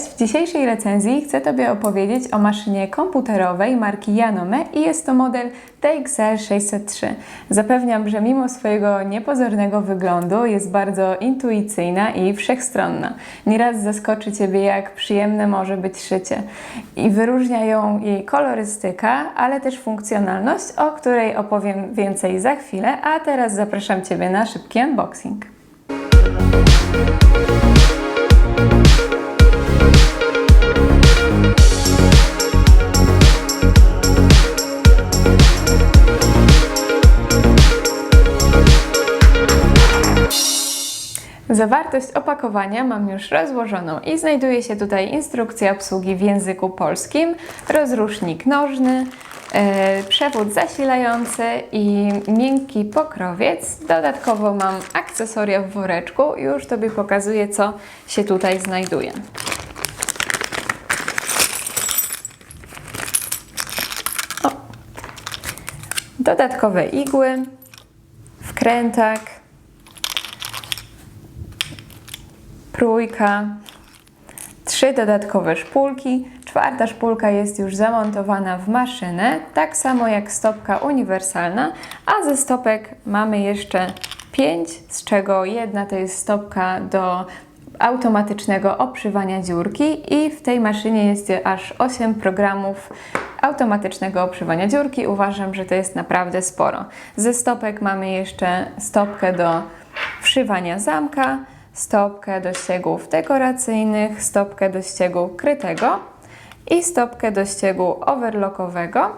Cześć! W dzisiejszej recenzji chcę Tobie opowiedzieć o maszynie komputerowej marki Janome i jest to model TXL 603. Zapewniam, że mimo swojego niepozornego wyglądu jest bardzo intuicyjna i wszechstronna. Nieraz zaskoczy Ciebie, jak przyjemne może być szycie. I wyróżnia ją jej kolorystyka, ale też funkcjonalność, o której opowiem więcej za chwilę, a teraz zapraszam Ciebie na szybki unboxing. Zawartość opakowania mam już rozłożoną i znajduje się tutaj instrukcja obsługi w języku polskim, rozrusznik nożny, e, przewód zasilający i miękki pokrowiec. Dodatkowo mam akcesoria w woreczku i już Tobie pokazuję, co się tutaj znajduje. O. Dodatkowe igły, wkrętak, trójka, trzy dodatkowe szpulki. Czwarta szpulka jest już zamontowana w maszynę, tak samo jak stopka uniwersalna, a ze stopek mamy jeszcze pięć, z czego jedna to jest stopka do automatycznego obszywania dziurki i w tej maszynie jest aż 8 programów automatycznego obszywania dziurki. Uważam, że to jest naprawdę sporo. Ze stopek mamy jeszcze stopkę do wszywania zamka, stopkę do ściegów dekoracyjnych, stopkę do ściegu krytego i stopkę do ściegu overlockowego.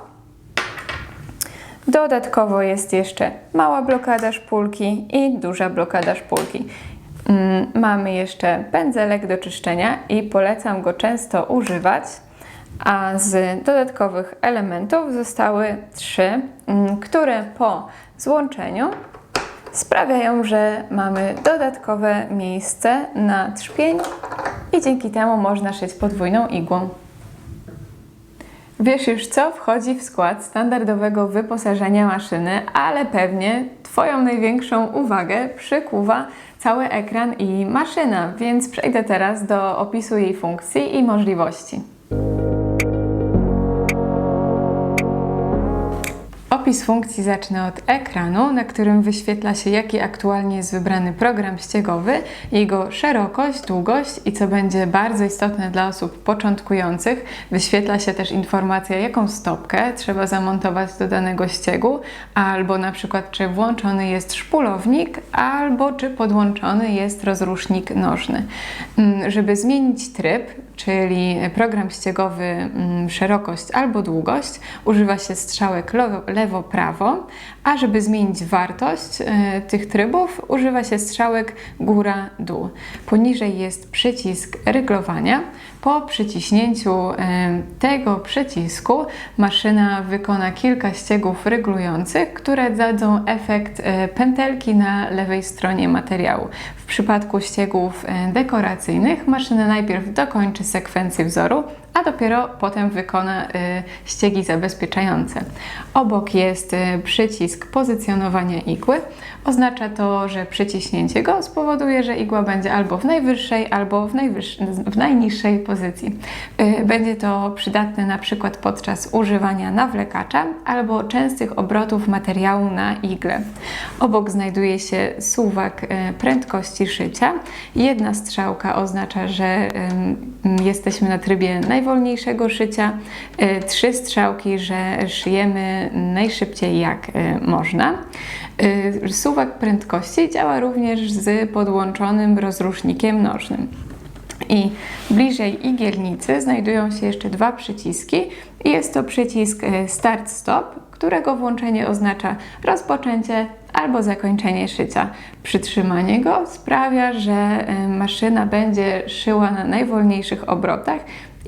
Dodatkowo jest jeszcze mała blokada szpulki i duża blokada szpulki. Mm, Mamy jeszcze pędzelek do czyszczenia i polecam go często używać. A z dodatkowych elementów zostały trzy, mm, które po złączeniu sprawiają, że mamy dodatkowe miejsce na trzpień i dzięki temu można szyć podwójną igłą. Wiesz już, co wchodzi w skład standardowego wyposażenia maszyny, ale pewnie Twoją największą uwagę przykuwa cały ekran i maszyna, więc przejdę teraz do opisu jej funkcji i możliwości. Opis funkcji zacznę od ekranu, na którym wyświetla się jaki aktualnie jest wybrany program ściegowy, jego szerokość, długość i co będzie bardzo istotne dla osób początkujących, wyświetla się też informacja jaką stopkę trzeba zamontować do danego ściegu, albo na przykład czy włączony jest szpulownik, albo czy podłączony jest rozrusznik nożny. Mm, Żeby zmienić tryb, czyli program ściegowy mm, szerokość albo długość, używa się strzałek lewo-prawo, a żeby zmienić wartość e, tych trybów, używa się strzałek góra-dół. Poniżej jest przycisk ryglowania. Po przyciśnięciu e, tego przycisku maszyna wykona kilka ściegów ryglujących, które dadzą efekt e, pętelki na lewej stronie materiału. W przypadku ściegów dekoracyjnych maszyna najpierw dokończy sekwencję wzoru, a dopiero potem wykona y, ściegi zabezpieczające. Obok jest y, przycisk pozycjonowania igły. Oznacza to, że przyciśnięcie go spowoduje, że igła będzie albo w najwyższej, albo w, najwyż- w najniższej pozycji. Y, Będzie to przydatne na przykład podczas używania nawlekacza albo częstych obrotów materiału na igle. Obok znajduje się suwak y, prędkości szycia. Jedna strzałka oznacza, że jesteśmy na trybie najwolniejszego szycia. Y, Trzy strzałki, że szyjemy najszybciej jak można. Y, Suwak prędkości działa również z podłączonym rozrusznikiem nożnym. I bliżej igielnicy znajdują się jeszcze dwa przyciski. Jest to przycisk y, Start-Stop, którego włączenie oznacza rozpoczęcie albo zakończenie szycia. Przytrzymanie go sprawia, że y, maszyna będzie szyła na najwolniejszych obrotach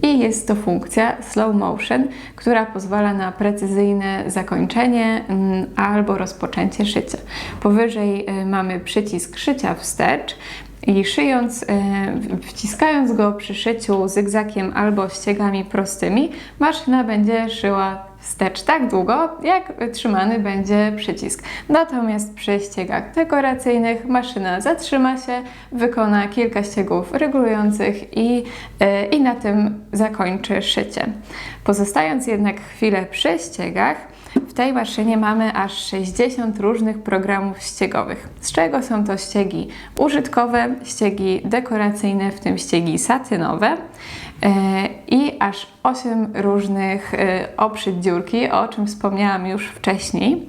i jest to funkcja slow motion, która pozwala na precyzyjne zakończenie mm, albo rozpoczęcie szycia. Powyżej y, mamy przycisk szycia wstecz. I szyjąc, y, wciskając go przy szyciu zygzakiem albo ściegami prostymi, maszyna będzie szyła wstecz tak długo, jak trzymany będzie przycisk. Natomiast przy ściegach dekoracyjnych maszyna zatrzyma się, wykona kilka ściegów regulujących i, e, i na tym zakończy szycie. Pozostając jednak chwilę przy ściegach, w tej maszynie mamy aż 60 różnych programów ściegowych, z czego są to ściegi użytkowe, ściegi dekoracyjne, w tym ściegi satynowe i aż 8 różnych e, oprzyt dziurki, o czym wspomniałam już wcześniej.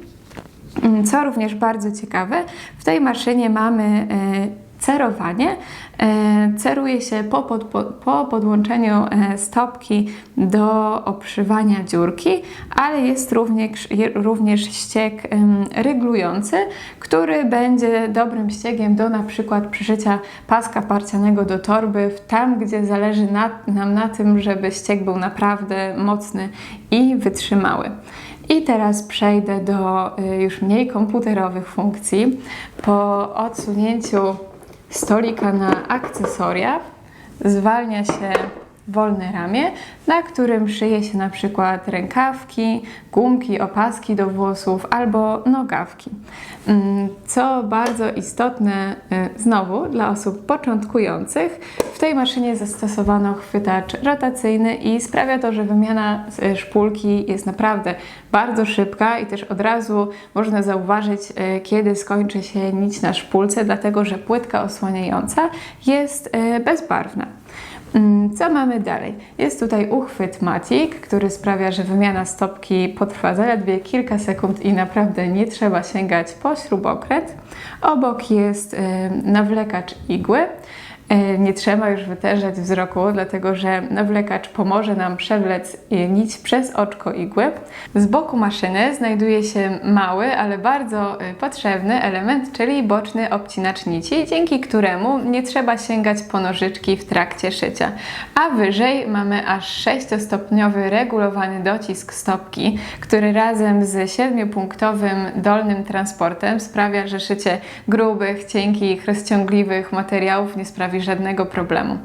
Mm, Co również bardzo ciekawe, w tej maszynie mamy e, cerowanie. E, Ceruje się po, pod, po, po podłączeniu e, stopki do obszywania dziurki, ale jest również, również ścieg em, ryglujący, który będzie dobrym ściegiem do na przykład przyszycia paska parcianego do torby, tam gdzie zależy na, nam na tym, żeby ścieg był naprawdę mocny i wytrzymały. I teraz przejdę do y, już mniej komputerowych funkcji. Po odsunięciu stolika na akcesoria. Zwalnia się wolne ramię, na którym szyje się na przykład rękawki, gumki, opaski do włosów albo nogawki. Mm, Co bardzo istotne y, znowu dla osób początkujących, w tej maszynie zastosowano chwytacz rotacyjny i sprawia to, że wymiana y, szpulki jest naprawdę bardzo szybka i też od razu można zauważyć, y, kiedy skończy się nić na szpulce, dlatego że płytka osłaniająca jest bezbarwna. Mm, Co mamy dalej? Jest tutaj uchwyt Matic, który sprawia, że wymiana stopki potrwa zaledwie kilka sekund i naprawdę nie trzeba sięgać po śrubokręt. Obok jest y, nawlekacz igły. Y, Nie trzeba już wytężać wzroku, dlatego że nawlekacz pomoże nam przewlec y, nić przez oczko igły. Z boku maszyny znajduje się mały, ale bardzo y, potrzebny element, czyli boczny obcinacz nici, dzięki któremu nie trzeba sięgać po nożyczki w trakcie szycia. A wyżej mamy aż 6-stopniowy regulowany docisk stopki, który razem z 7-punktowym dolnym transportem sprawia, że szycie grubych, cienkich, rozciągliwych materiałów nie sprawi żadnego problemu.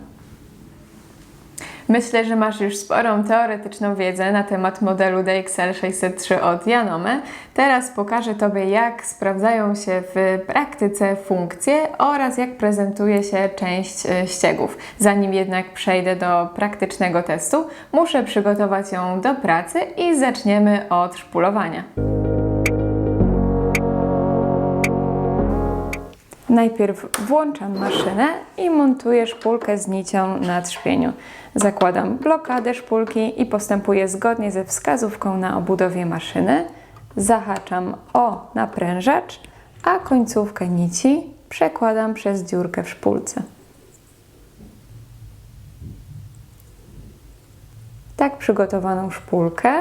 Myślę, że masz już sporą teoretyczną wiedzę na temat modelu DXL 603 od Janome. Teraz pokażę Tobie, jak sprawdzają się w praktyce funkcje oraz jak prezentuje się część e, ściegów. Zanim jednak przejdę do praktycznego testu, muszę przygotować ją do pracy i zaczniemy od szpulowania. Najpierw włączam maszynę i montuję szpulkę z nicią na trzpieniu. Zakładam blokadę szpulki i postępuję zgodnie ze wskazówką na obudowie maszyny. Zahaczam o naprężacz, a końcówkę nici przekładam przez dziurkę w szpulce. Tak przygotowaną szpulkę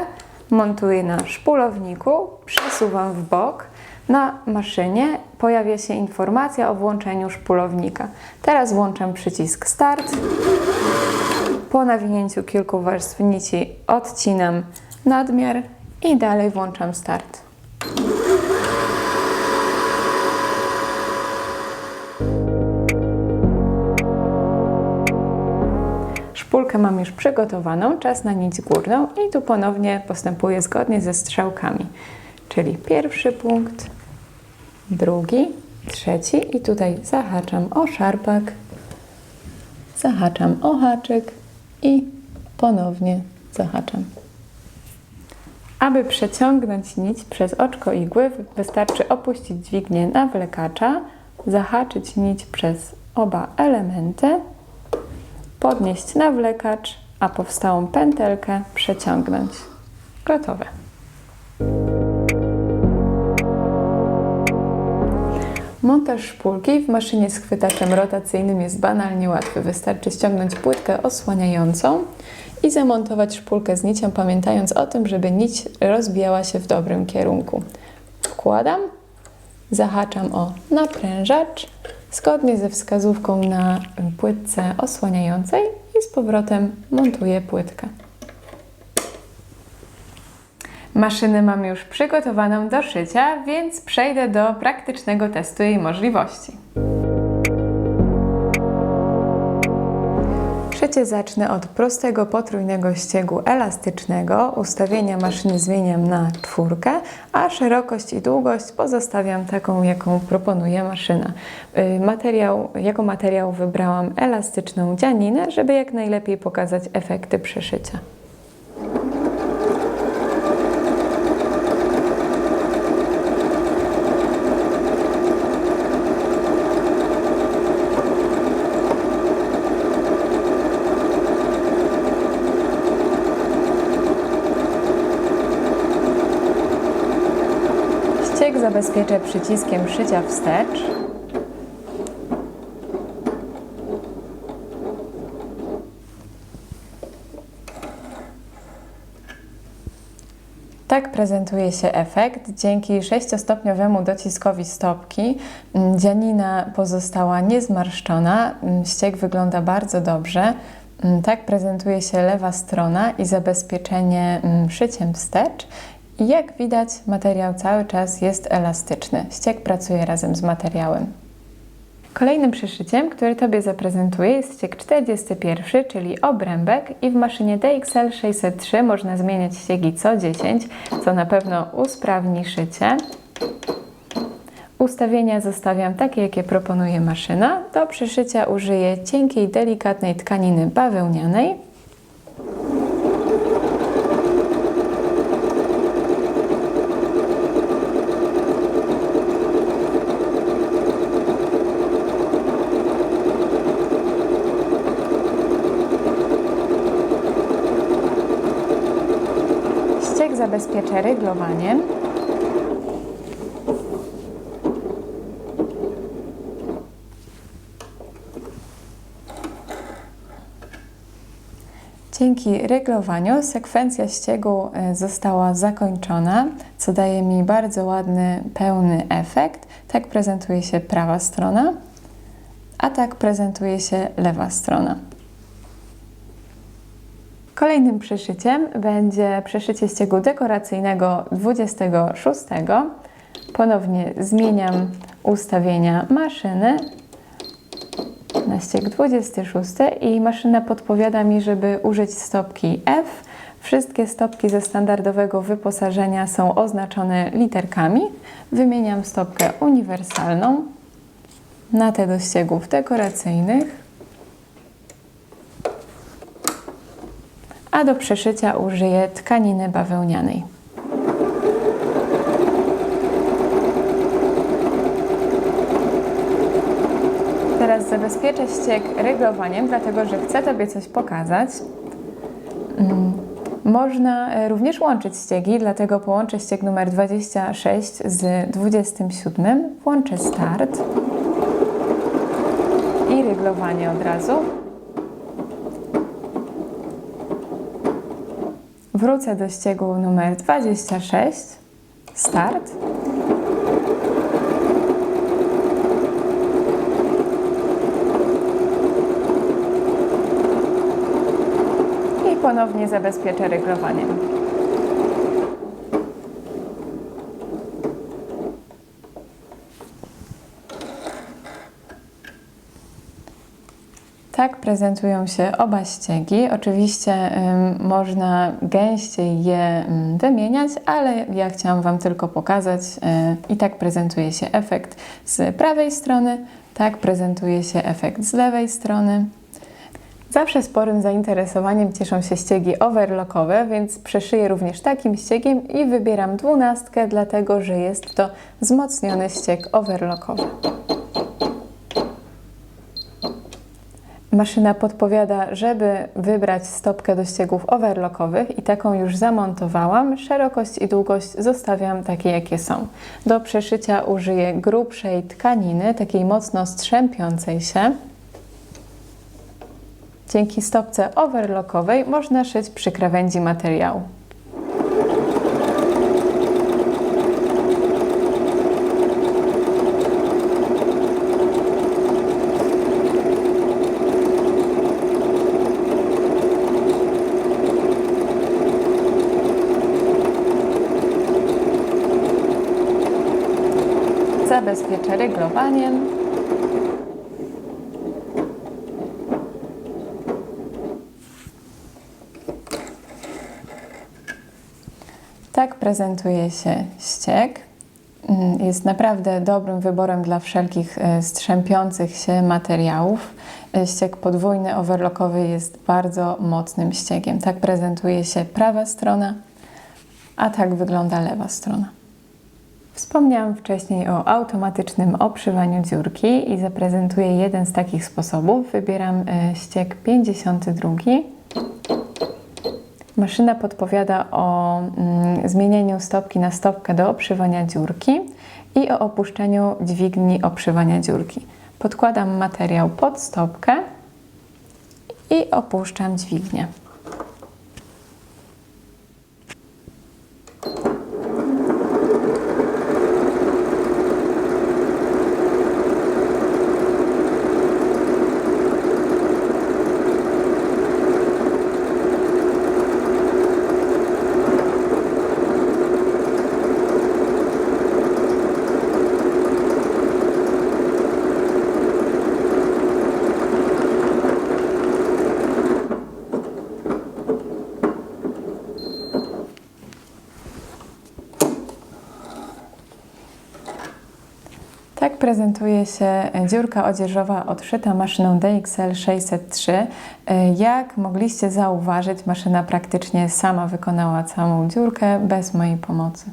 montuję na szpulowniku, przesuwam w bok. Na maszynie pojawia się informacja o włączeniu szpulownika. Teraz włączam przycisk Start. Po nawinięciu kilku warstw nici odcinam nadmiar i dalej włączam Start. Szpulkę mam już przygotowaną, czas na nić górną i tu ponownie postępuję zgodnie ze strzałkami. Czyli pierwszy punkt, drugi, trzeci i tutaj zahaczam o szarpak, zahaczam o haczyk i ponownie zahaczam. Aby przeciągnąć nić przez oczko igły, wystarczy opuścić dźwignię nawlekacza, zahaczyć nić przez oba elementy, podnieść nawlekacz, a powstałą pętelkę przeciągnąć. Gotowe. Montaż szpulki w maszynie z chwytaczem rotacyjnym jest banalnie łatwy. Wystarczy ściągnąć płytkę osłaniającą i zamontować szpulkę z nicią, pamiętając o tym, żeby nić rozwijała się w dobrym kierunku. Wkładam, zahaczam o naprężacz zgodnie ze wskazówką na płytce osłaniającej i z powrotem montuję płytkę. Maszynę mam już przygotowaną do szycia, więc przejdę do praktycznego testu jej możliwości. Szycie zacznę od prostego potrójnego ściegu elastycznego. Ustawienia maszyny zmieniam na czwórkę, a szerokość i długość pozostawiam taką, jaką proponuje maszyna. Y, Materiał, jako materiał wybrałam elastyczną dzianinę, żeby jak najlepiej pokazać efekty przeszycia. Ścieg zabezpieczę przyciskiem szycia wstecz. Tak prezentuje się efekt. Dzięki sześciostopniowemu dociskowi stopki mm, dzianina pozostała niezmarszczona, mm, ścieg wygląda bardzo dobrze. Mm, Tak prezentuje się lewa strona i zabezpieczenie szyciem wstecz. Jak widać, materiał cały czas jest elastyczny. Ścieg pracuje razem z materiałem. Kolejnym przyszyciem, który Tobie zaprezentuję jest ścieg 41, czyli obrębek i w maszynie DXL 603 można zmieniać ściegi co 10, co na pewno usprawni szycie. Ustawienia zostawiam takie, jakie proponuje maszyna. Do przyszycia użyję cienkiej, delikatnej tkaniny bawełnianej. Ścieg zabezpieczę ryglowaniem. Dzięki ryglowaniu sekwencja ściegu e, została zakończona, co daje mi bardzo ładny, pełny efekt. Tak prezentuje się prawa strona, a tak prezentuje się lewa strona. Kolejnym przyszyciem będzie przyszycie ściegu dekoracyjnego 26. Ponownie zmieniam ustawienia maszyny na ścieg 26 i maszyna podpowiada mi, żeby użyć stopki F. Wszystkie stopki ze standardowego wyposażenia są oznaczone literkami. Wymieniam stopkę uniwersalną na te do ściegów dekoracyjnych. A do przeszycia użyję tkaniny bawełnianej. Teraz zabezpieczę ścieg ryglowaniem, dlatego że chcę Tobie coś pokazać. Mm, Można e, również łączyć ściegi, dlatego połączę ścieg numer 26 z 27. Włączę start i ryglowanie od razu. Wrócę do ściegu numer 26. Start. I ponownie zabezpieczę ryglowaniem. Tak prezentują się oba ściegi. Oczywiście ym, można gęściej je ym, wymieniać, ale ja chciałam Wam tylko pokazać y, i tak prezentuje się efekt z prawej strony, tak prezentuje się efekt z lewej strony. Zawsze sporym zainteresowaniem cieszą się ściegi overlockowe, więc przeszyję również takim ściegiem i wybieram dwunastkę, dlatego że jest to wzmocniony ścieg overlockowy. Maszyna podpowiada, żeby wybrać stopkę do ściegów overlockowych i taką już zamontowałam. Szerokość i długość zostawiam takie, jakie są. Do przeszycia użyję grubszej tkaniny, takiej mocno strzępiącej się. Dzięki stopce overlockowej można szyć przy krawędzi materiału. zwierzę. Tak prezentuje się ściek. Mm, jest naprawdę dobrym wyborem dla wszelkich e, strzępiących się materiałów. E, ściek podwójny, overlockowy jest bardzo mocnym ściekiem. Tak prezentuje się prawa strona, a tak wygląda lewa strona. Wspomniałam wcześniej o automatycznym obszywaniu dziurki i zaprezentuję jeden z takich sposobów. Wybieram e, ściek 52. Maszyna podpowiada o mm, zmienieniu stopki na stopkę do obszywania dziurki i o opuszczeniu dźwigni obszywania dziurki. Podkładam materiał pod stopkę i opuszczam dźwignię. Tak prezentuje się dziurka odzieżowa odszyta maszyną DXL 603. Jak mogliście zauważyć, maszyna praktycznie sama wykonała całą dziurkę bez mojej pomocy.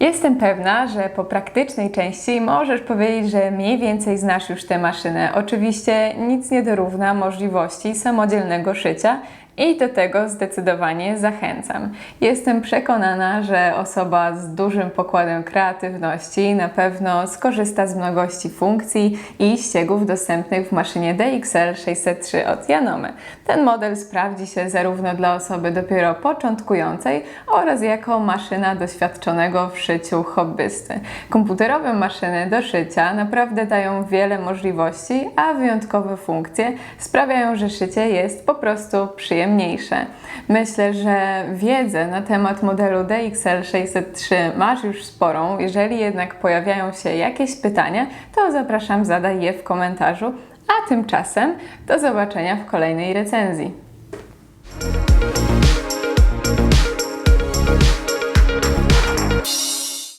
Jestem pewna, że po praktycznej części możesz powiedzieć, że mniej więcej znasz już tę maszynę. Oczywiście nic nie dorówna możliwości samodzielnego szycia i do tego zdecydowanie zachęcam. Jestem przekonana, że osoba z dużym pokładem kreatywności na pewno skorzysta z mnogości funkcji i ściegów dostępnych w maszynie DXL 603 od Janome. Ten model sprawdzi się zarówno dla osoby dopiero początkującej oraz jako maszyna doświadczonego w szyciu hobbysty. Komputerowe maszyny do szycia naprawdę dają wiele możliwości, a wyjątkowe funkcje sprawiają, że szycie jest po prostu przyjemniejsze. Myślę, że wiedzę na temat modelu DXL 603 masz już sporą. Jeżeli jednak pojawiają się jakieś pytania, to zapraszam zadaj je w komentarzu. A tymczasem do zobaczenia w kolejnej recenzji.